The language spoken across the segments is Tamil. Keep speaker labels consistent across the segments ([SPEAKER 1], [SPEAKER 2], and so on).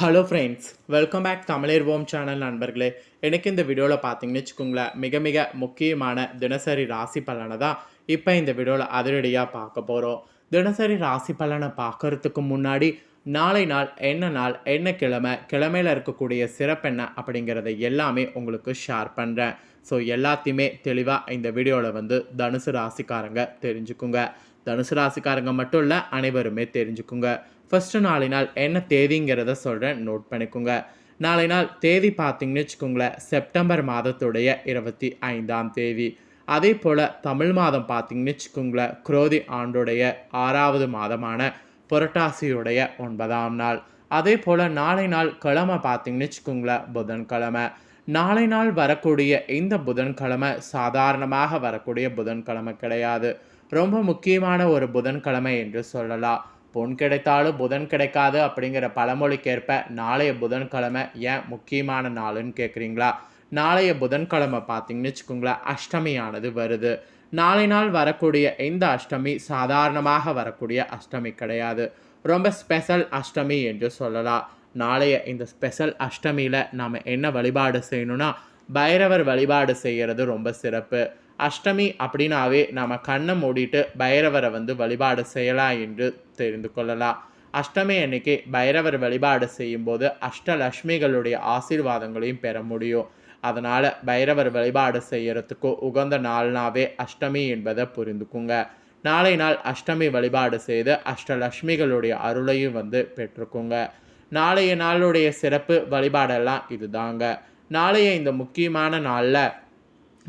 [SPEAKER 1] ஹலோ ஃப்ரெண்ட்ஸ் வெல்கம் பேக் ஓம் சேனல் நண்பர்களே. எனக்கு இந்த வீடியோவில் பார்த்தீங்கன்னு வச்சுக்கோங்களேன் மிக மிக முக்கியமான தினசரி ராசி பலனை தான் இப்போ இந்த வீடியோவில் அதிரடியாக பார்க்க போகிறோம் தினசரி ராசி பலனை பார்க்கறதுக்கு முன்னாடி நாளை நாள் என்ன நாள் என்ன கிழமை கிழமையில் இருக்கக்கூடிய சிறப்பென்ன அப்படிங்கிறத எல்லாமே உங்களுக்கு ஷேர் பண்ணுறேன் ஸோ எல்லாத்தையுமே தெளிவாக இந்த வீடியோவில் வந்து தனுசு ராசிக்காரங்க தெரிஞ்சுக்குங்க. தனுசு ராசிக்காரங்க மட்டும் இல்லை அனைவருமே தெரிஞ்சுக்குங்க. ஃபஸ்ட்டு நாளை நாள் என்ன தேதிங்கிறத சொல்கிறேன் நோட் பண்ணிக்கோங்க. நாளை நாள் தேதி பார்த்தீங்கன்னு வச்சுக்கோங்களேன் செப்டம்பர் மாதத்துடைய இருபத்தி ஐந்தாம் தேதி. அதே போல் தமிழ் மாதம் பார்த்தீங்கன்னு வச்சுக்கோங்களேன் குரோதி ஆண்டுடைய ஆறாவது மாதமான புரட்டாசியுடைய ஒன்பதாம் நாள். அதே போல் நாளை நாள் கிழமை பார்த்தீங்கன்னு வச்சுக்கோங்களேன் புதன்கிழமை. நாளை நாள் வரக்கூடிய இந்த புதன்கிழமை சாதாரணமாக வரக்கூடிய புதன்கிழமை கிடையாது. ரொம்ப முக்கியமான ஒரு புதன்கிழமை என்று சொல்லலாம். பொன் கிடைத்தாலும் புதன் கிடைக்காது அப்படிங்கிற பழமொழிக்கேற்ப நாளைய புதன்கிழமை ஏன் முக்கியமான நாளுன்னு கேட்குறீங்களா நாளைய புதன்கிழமை பார்த்தீங்கன்னு வச்சுக்கோங்களேன் அஷ்டமியானது வருது. நாளை நாள் வரக்கூடிய இந்த அஷ்டமி சாதாரணமாக வரக்கூடிய அஷ்டமி கிடையாது. ரொம்ப ஸ்பெஷல் அஷ்டமி என்று சொல்லலாம். நாளைய இந்த ஸ்பெஷல் அஷ்டமியில் நாம் என்ன வழிபாடு செய்யணும்னா பைரவர் வழிபாடு செய்கிறது ரொம்ப சிறப்பு. அஷ்டமி அப்படின்னாவே நாம் கண்ணை மூடிட்டு பைரவரை வந்து வழிபாடு செய்யலாம் என்று தெரிந்து கொள்ளலாம். அஷ்டமி அன்னைக்கு பைரவர் வழிபாடு செய்யும்போது அஷ்டலட்சுமிகளுடைய ஆசீர்வாதங்களையும் பெற முடியும். அதனால் பைரவர் வழிபாடு செய்யறதுக்கு உகந்த நாள்னாவே அஷ்டமி என்பதை புரிந்துக்குங்க. நாளை நாள் அஷ்டமி வழிபாடு செய்து அஷ்டலட்சுமிகளுடைய அருளையும் வந்து பெற்றுக்குங்க. நாளைய நாளுடைய சிறப்பு வழிபாடெல்லாம் இதுதாங்க. நாளைய இந்த முக்கியமான நாளில்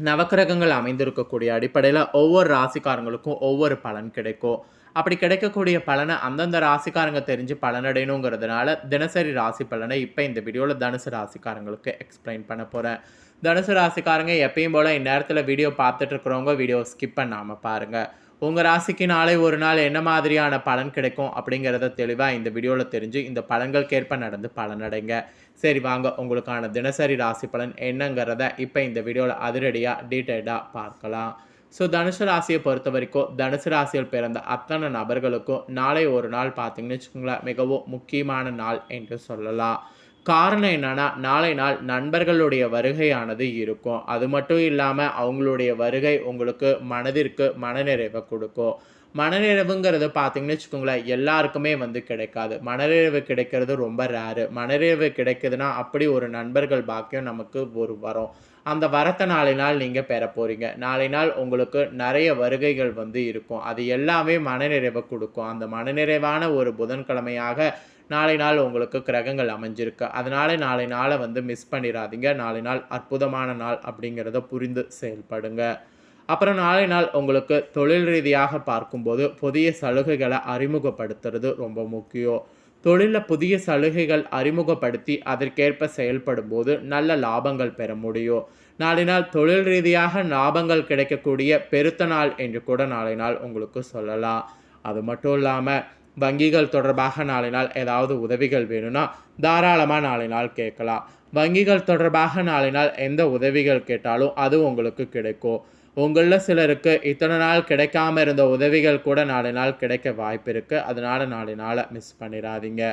[SPEAKER 1] நவக்கிரகங்கள் அமைந்திருக்கக்கூடிய அடிப்படையில் ஒவ்வொரு ராசிக்காரங்களுக்கும் ஒவ்வொரு பலன் கிடைக்கும். அப்படி கிடைக்கக்கூடிய பலனை அந்தந்த ராசிக்காரங்க தெரிஞ்சு பலனடையணுங்கிறதுனால தினசரி ராசி பலனை இப்போ இந்த வீடியோவில் தனுசு ராசிக்காரங்களுக்கு எக்ஸ்பிளைன் பண்ண போகிறேன் தனுசு ராசிக்காரங்க எப்பயும் போல் இந்நேரத்தில் வீடியோ பார்த்துட்டு இருக்கிறவங்க வீடியோ ஸ்கிப் பண்ணாமல் பாருங்கள் உங்கள் ராசிக்கு நாளை ஒரு நாள் என்ன மாதிரியான பலன் கிடைக்கும் அப்படிங்கிறத தெளிவாக இந்த வீடியோவில் தெரிஞ்சு இந்த பலன்களுக்கேற்ப நடந்து பலனடைங்க. சரி வாங்க. உங்களுக்கான தினசரி ராசி பலன் என்னங்கிறத இப்போ இந்த வீடியோவில் அதிரடியாக டீட்டெயில்டாக பார்க்கலாம். ஸோ தனுசு ராசியை பொறுத்த வரைக்கும் தனுசு ராசியில் பிறந்த அத்தனை நபர்களுக்கும் நாளை ஒரு நாள் பார்த்தீங்கன்னு வச்சுக்கோங்களேன் மிகவும் முக்கியமான நாள் என்று சொல்லலாம். காரணம் என்னன்னா நாளை நாள் நண்பர்களுடைய வருகையானது இருக்கும். அது மட்டும் இல்லாமல் அவங்களுடைய வருகை உங்களுக்கு மனதிற்கு மனநிறைவை கொடுக்கும். மனநிறைவுங்கிறது பார்த்தீங்கன்னு வச்சுக்கோங்களேன் எல்லாருக்குமே வந்து கிடைக்காது. மனநிறைவு கிடைக்கிறது ரொம்ப ரேரு மனநிறைவு கிடைக்குதுன்னா அப்படி ஒரு நண்பர்கள் பாக்கியம் நமக்கு ஒரு வரும். அந்த வரத்தை நாளை நாள் நீங்கள் பெற போகிறீங்க நாளை நாள் உங்களுக்கு நிறைய வருகைகள் வந்து இருக்கும். அது எல்லாமே மனநிறைவை கொடுக்கும். அந்த மனநிறைவான ஒரு புதன்கிழமையாக நாளை நாள் உங்களுக்கு கிரகங்கள் அமைஞ்சிருக்கு. அதனால நாளை நாளை வந்து மிஸ் பண்ணிடாதீங்க நாளை நாள் அற்புதமான நாள் அப்படிங்கிறத புரிந்து செயல்படுங்க. அப்புறம் நாளை நாள் உங்களுக்கு தொழில் ரீதியாக பார்க்கும்போது புதிய சலுகைகளை அறிமுகப்படுத்துறது ரொம்ப முக்கியம். தொழிலில் புதிய சலுகைகள் அறிமுகப்படுத்தி அதற்கேற்ப செயல்படும் போது நல்ல லாபங்கள் பெற முடியும். நாளை நாள் தொழில் ரீதியாக லாபங்கள் கிடைக்கக்கூடிய பெருத்த நாள் என்று கூட நாளை நாள் உங்களுக்கு சொல்லலாம். அது மட்டும் இல்லாமல் வங்கிகள் தொடர்பாக நாளை நாள் ஏதாவது உதவிகள் வேணும்னா தாராளமாக நாளை நாள் கேட்கலாம். வங்கிகள் தொடர்பாக நாளை நாள் எந்த உதவிகள் கேட்டாலும் அது உங்களுக்கு கிடைக்கும். உங்களில் சிலருக்கு இத்தனை நாள் கிடைக்காம இருந்த உதவிகள் கூட நாளை நாள் கிடைக்க வாய்ப்பு இருக்குது அதனால் நாளை நாளை மிஸ் பண்ணிடாதீங்க.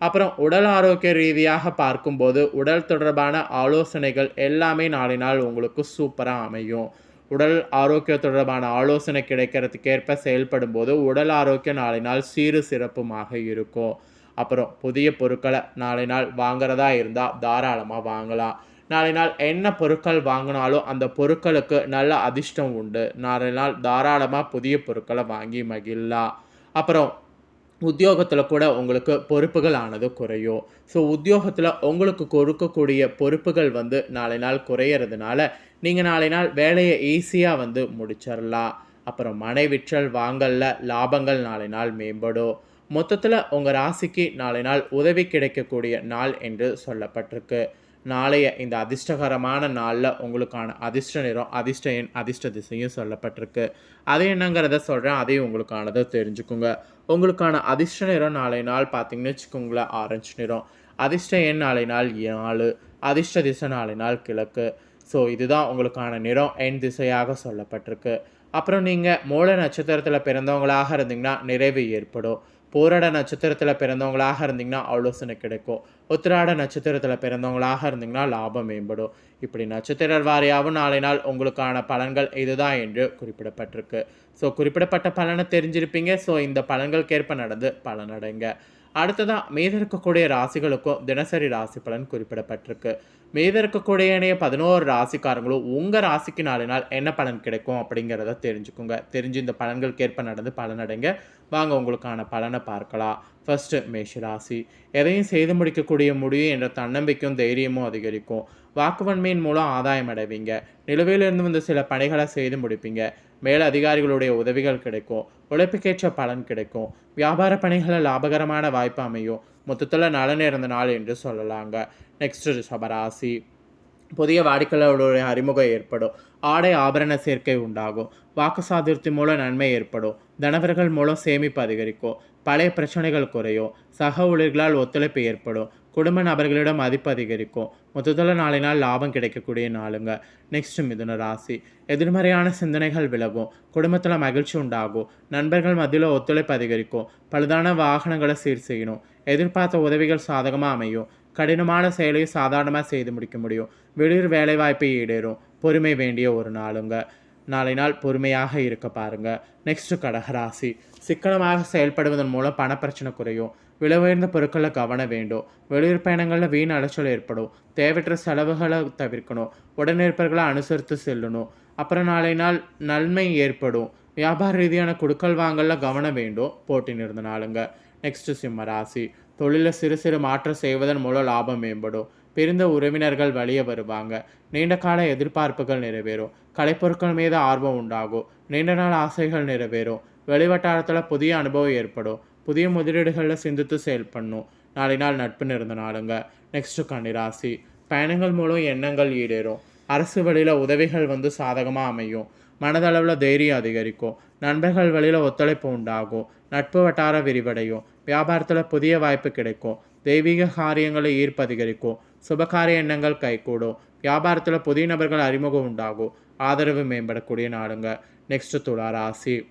[SPEAKER 1] அப்புறம் உடல் ஆரோக்கிய ரீதியாக பார்க்கும்போது உடல் தொடர்பான ஆலோசனைகள் எல்லாமே நாளை நாள் உங்களுக்கு சூப்பராக அமையும். உடல் ஆரோக்கிய தொடர்பான ஆலோசனை கிடைக்கிறதுக்கேற்ப செயல்படும் போது உடல் ஆரோக்கியம் நாளை நாள் சீரு சிறப்புமாக இருக்கும். அப்புறம் புதிய பொருட்களை நாளை நாள் வாங்குறதா இருந்தால் தாராளமாக வாங்கலாம். நாளை நாள் என்ன பொருட்கள் வாங்கினாலும் அந்த பொருட்களுக்கு நல்ல அதிர்ஷ்டம் உண்டு. நாளை நாள் தாராளமாக புதிய பொருட்களை வாங்கி மகிழலாம். அப்புறம் உத்தியோகத்தில் கூட உங்களுக்கு பொறுப்புகள் ஆனது குறையும். ஸோ உத்தியோகத்தில் உங்களுக்கு கொடுக்கக்கூடிய பொறுப்புகள் வந்து நாளை நாள் குறையிறதுனால நீங்கள் நாளை நாள் வேலையை ஈஸியாக வந்து முடிச்சிடலாம் அப்புறம் மனை விற்றல் வாங்கல்ல லாபங்கள் நாளை நாள் மேம்படும். மொத்தத்தில் உங்கள் ராசிக்கு நாளை நாள் உதவி கிடைக்கக்கூடிய நாள் என்று சொல்லப்பட்டிருக்கு. நாளைய இந்த அதிர்ஷ்டகரமான நாளில் உங்களுக்கான அதிர்ஷ்ட நிறம் அதிர்ஷ்ட எண் அதிர்ஷ்ட திசையும் சொல்லப்பட்டிருக்கு. அது என்னங்கிறத சொல்கிறேன் அதையும் உங்களுக்கானதை தெரிஞ்சுக்குங்க. உங்களுக்கான அதிர்ஷ்ட நிறம் நாளை நாள் பார்த்தீங்கன்னு வச்சுக்கோங்களேன் ஆரஞ்சு நிறம். அதிர்ஷ்ட எண் நாளை நாள் நாலு அதிர்ஷ்ட திசை நாளை நாள் கிழக்கு. ஸோ இதுதான் உங்களுக்கான நிறம் எண் திசையாக சொல்லப்பட்டிருக்கு. அப்புறம் நீங்கள் மூல நட்சத்திரத்தில் பிறந்தவங்களாக இருந்தீங்கன்னா நிறைவு ஏற்படும். போராட நட்சத்திரத்தில் பிறந்தவங்களாக இருந்தீங்கன்னா ஆலோசனை கிடைக்கும். உத்திராட நட்சத்திரத்தில் பிறந்தவங்களாக இருந்தீங்கன்னா லாபம் மேம்படும். இப்படி நட்சத்திர வாரியாகவும் நாளை நாள் உங்களுக்கான பலன்கள் இதுதான் என்று குறிப்பிடப்பட்டிருக்கு. ஸோ குறிப்பிடப்பட்ட பலனை தெரிஞ்சிருப்பீங்க. ஸோ இந்த பலன்களுக்கேற்ப நடந்து பலனடைங்க. அடுத்ததாக மீத இருக்கக்கூடிய ராசிகளுக்கும் தினசரி ராசி பலன் குறிப்பிடப்பட்டிருக்கு. மீத இருக்கக்கூடிய இணைய பதினோரு ராசிக்காரங்களும் உங்கள் ராசிக்கு நாலு நாள் என்ன பலன் கிடைக்கும் அப்படிங்கிறத தெரிஞ்சுக்கோங்க. தெரிஞ்சு இந்த பலன்களுக்கேற்ப நடந்து பலனடைங்க. வாங்க உங்களுக்கான பலனை பார்க்கலாம். ஃபஸ்ட்டு மேஷ ராசி. எதையும் செய்து முடிக்கக்கூடிய முடியும் என்ற தன்னம்பிக்கையும் தைரியமும் அதிகரிக்கும். வாக்குவன்மையின் மூலம் ஆதாயம் அடைவீங்க. நிலுவையிலிருந்து வந்து சில பணிகளை செய்து முடிப்பீங்க. மேல் அதிகாரிகளுடைய உதவிகள் கிடைக்கும் உழைப்புக்கேற்ற பலன் கிடைக்கும் வியாபார பணிகளில் லாபகரமான வாய்ப்பு அமையும் மொத்தத்தில் நலன் இருந்த நாள் என்று சொல்லலாங்க. நெக்ஸ்ட் ரிஷபராசி. புதிய வாடிக்கையாளர்களுடைய அறிமுகம் ஏற்படும் ஆடை ஆபரண சேர்க்கை உண்டாகும் வாக்கு சாதுர்த்தி மூலம் நன்மை ஏற்படும் தனவர்கள் மூலம் சேமிப்பு அதிகரிக்கும் பழைய பிரச்சனைகள் குறையும் சக ஊழியர்களால் ஒத்துழைப்பு ஏற்படும் குடும்ப நபர்களிடம் மதிப்பு அதிகரிக்கும் மொத்தத்தில் நாளை நாள் லாபம் கிடைக்கக்கூடிய நாளுங்க. நெக்ஸ்ட் மிதுன ராசி. எதிர்மறையான சிந்தனைகள் விலகும் குடும்பத்தில் மகிழ்ச்சி உண்டாகும் நண்பர்கள் மத்தியில் ஒத்துழைப்பு அதிகரிக்கும் பழுதான வாகனங்களை சீர் செய்யணும் எதிர்பார்த்த உதவிகள் சாதகமாக அமையும் கடினமான செயலையும் சாதாரணமாக செய்து முடிக்க முடியும் வெளியூர் வேலைவாய்ப்பை ஈடேறும் பொறுமை வேண்டிய ஒரு நாளுங்க. நாளை நாள் பொறுமையாக இருக்க பாருங்கள் நெக்ஸ்ட்டு கடகராசி சிக்கனமாக செயல்படுவதன் மூலம் பணப்பிரச்சனை குறையும். விலை உயர்ந்த பொருட்களை கவனம் வேண்டும். வெளியூர் பயணங்களில் வீண் அலைச்சல் ஏற்படும். தேவையற்ற செலவுகளை தவிர்க்கணும். உடனிருப்பர்களை அனுசரித்து செல்லணும். அப்புறம் நாளை நாள் நன்மை ஏற்படும். வியாபார ரீதியான குடுக்கல் வாங்கல கவனம் வேண்டும். போட்டி நிறந்த நாளுங்க. நெக்ஸ்ட்டு சிம்ம ராசி. தொழிலில் சிறு சிறு மாற்றம் செய்வதன் மூலம் லாபம் மேம்படும். பிரிந்த உறவினர்கள் வழியே வருவாங்க. நீண்ட கால எதிர்பார்ப்புகள் நிறைவேறும். கலைப்பொருட்கள் மீது ஆர்வம் உண்டாகும். நீண்ட நாள் ஆசைகள் நிறைவேறும். வெளிவட்டாரத்தில் புதிய அனுபவம் ஏற்படும். புதிய முதலீடுகளில் சிந்தித்து செயல்படணும் நாளை நாள் நட்பு நிறந்த நாளுங்க. நெக்ஸ்ட்டு கன்னிராசி பயணங்கள் மூலம் எண்ணங்கள் ஈடேறும். அரசு வழியில் உதவிகள் வந்து சாதகமாக அமையும். மனதளவில் தைரியம் அதிகரிக்கும். நண்பர்கள் வழியில் ஒத்துழைப்பு உண்டாகும். நட்பு வட்டார விரிவடையும். வியாபாரத்தில் புதிய வாய்ப்பு கிடைக்கும். தெய்வீக காரியங்களை ஈர்ப்பு அதிகரிக்கும். சுபகாரிய எண்ணங்கள் கைகூடும். வியாபாரத்தில் புதிய நபர்கள் அறிமுகம் உண்டாகும். ஆதரவு மேம்படக்கூடிய நாடுங்க. நெக்ஸ்ட் துளா ராசி.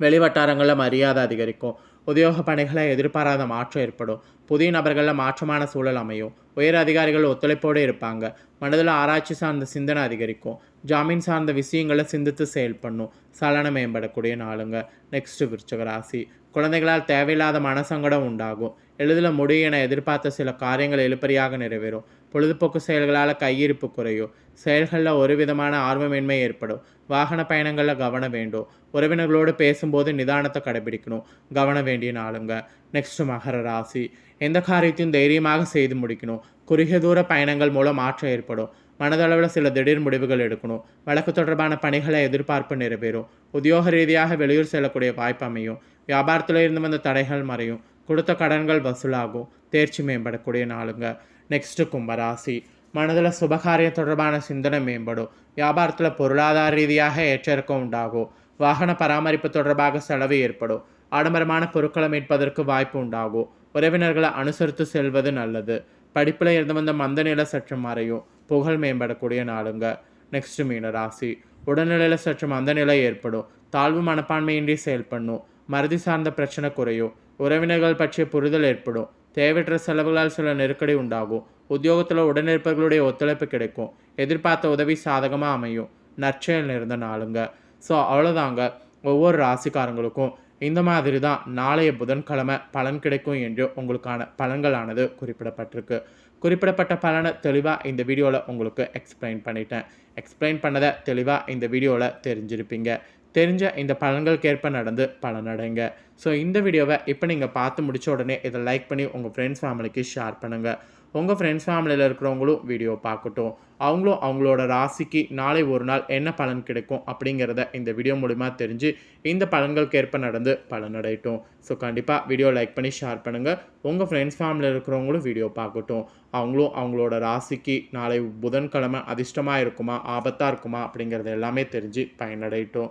[SPEAKER 1] வெளிவட்டாரங்களில் மரியாதை அதிகரிக்கும். உத்தியோக பணிகளை எதிர்பாராத மாற்றம் ஏற்படும். புதிய நபர்களில் மாற்றமான சூழல் அமையும். உயர் அதிகாரிகள் ஒத்துழைப்போடு இருப்பாங்க. மனதில் ஆராய்ச்சி சார்ந்த சிந்தனை அதிகரிக்கும். ஜாமீன் சார்ந்த விஷயங்களை சிந்தித்து செயல்படணும் சலனம் மேம்படக்கூடிய நாளுங்க. நெக்ஸ்ட் விருச்சக ராசி. குழந்தைகளால் தேவையில்லாத மனசங்கடம் உண்டாகும். எளிதில் முடியும் என எதிர்பார்த்த சில காரியங்கள் எழுப்பறியாக நிறைவேறும். பொழுதுபோக்கு செயல்களால் கையிருப்பு குறையும் செயல்களில் ஒரு விதமான ஆர்வமின்மை ஏற்படும். வாகன பயணங்களில் கவனம் வேண்டும் உறவினர்களோடு பேசும்போது நிதானத்தை கடைபிடிக்கணும் கவனம் வேண்டிய நாளுங்க. நெக்ஸ்ட் மகர ராசி. எந்த காரியத்தையும் தைரியமாக செய்து முடிக்கணும். குறுகிய தூர பயணங்கள் மூலம் மாற்றம் ஏற்படும். மனதளவில் சில திடீர் முடிவுகள் எடுக்கணும். வழக்கு தொடர்பான பணிகளை எதிர்பார்ப்பு நிறைவேறும். உத்தியோக ரீதியாக வெளியூர் செல்லக்கூடிய வாய்ப்பு அமையும். வியாபாரத்தில் இருந்து வந்த தடைகள் மறையும். கொடுத்த கடன்கள் வசூலாகும். தேர்ச்சி மேம்படக்கூடிய நாளுங்க. நெக்ஸ்ட்டு கும்பராசி மனதில் சுபகாரியம் தொடர்பான சிந்தனை மேம்படும் வியாபாரத்தில் பொருளாதார ரீதியாக ஏற்றிறக்கம் உண்டாகும் வாகன பராமரிப்பு தொடர்பாக செலவு ஏற்படும் ஆடம்பரமான பொருட்களை மீட்பதற்கு வாய்ப்பு உண்டாகும் உறவினர்களை அனுசரித்து செல்வது நல்லது படிப்பில் இருந்து வந்த மந்த நிலை சற்று மறையும் புகழ் மேம்படக்கூடிய நாளுங்க நெக்ஸ்ட் மீன ராசி உடல்நிலையில் சற்று மந்த நிலை ஏற்படும் தாழ்வு மனப்பான்மையின்றி செயல்படணும் மறதி சார்ந்த பிரச்சனை குறையும் உறவினர்கள் பற்றிய புரிதல் ஏற்படும் தேவையற்ற செலவுகளால் சில நெருக்கடி உண்டாகும். உத்தியோகத்தில் உடனிருப்பவர்களுடைய ஒத்துழைப்பு கிடைக்கும். எதிர்பார்த்த உதவி சாதகமாக அமையும். நற்செயல் நிறந்த நாளுங்க. ஸோ அவ்வளோதாங்க ஒவ்வொரு ராசிக்காரங்களுக்கும் இந்த மாதிரி தான் நாளைய புதன்கிழமை பலன் கிடைக்கும் என்று உங்களுக்கான பலன்களானது குறிப்பிடப்பட்டிருக்கு. குறிப்பிடப்பட்ட பலனை தெளிவாக இந்த வீடியோவில் உங்களுக்கு எக்ஸ்பிளைன் பண்ணிட்டேன். எக்ஸ்பிளைன் பண்ணதை தெளிவாக இந்த வீடியோவில் தெரிஞ்சிருப்பீங்க. தெரிஞ்ச இந்த பலன்களுக்கேற்ப நடந்து பலனடைங்க ஸோ இந்த வீடியோவை இப்போ நீங்கள் பார்த்து முடிச்ச உடனே இதை லைக் பண்ணி உங்கள் ஃப்ரெண்ட்ஸ் ஃபேமிலிக்கு ஷேர் பண்ணுங்கள் உங்கள் ஃப்ரெண்ட்ஸ் ஃபேமிலியில் இருக்கிறவங்களும் வீடியோ பார்க்கட்டும். அவங்களும் அவங்களோட ராசிக்கு நாளை ஒரு நாள் என்ன பலன் கிடைக்கும் அப்படிங்கிறத இந்த வீடியோ மூலிமா தெரிஞ்சு இந்த பலன்களுக்கேற்ப நடந்து பலனடையட்டும். ஸோ கண்டிப்பாக வீடியோ லைக் பண்ணி ஷேர் பண்ணுங்கள் உங்கள் ஃப்ரெண்ட்ஸ் ஃபேமிலியில் இருக்கிறவங்களும் வீடியோ பார்க்கட்டும். அவங்களும் அவங்களோட ராசிக்கு நாளை புதன்கிழமை அதிர்ஷ்டமாக இருக்குமா ஆபத்தாக இருக்குமா அப்படிங்கிறது எல்லாமே தெரிஞ்சு பயனடையட்டும்.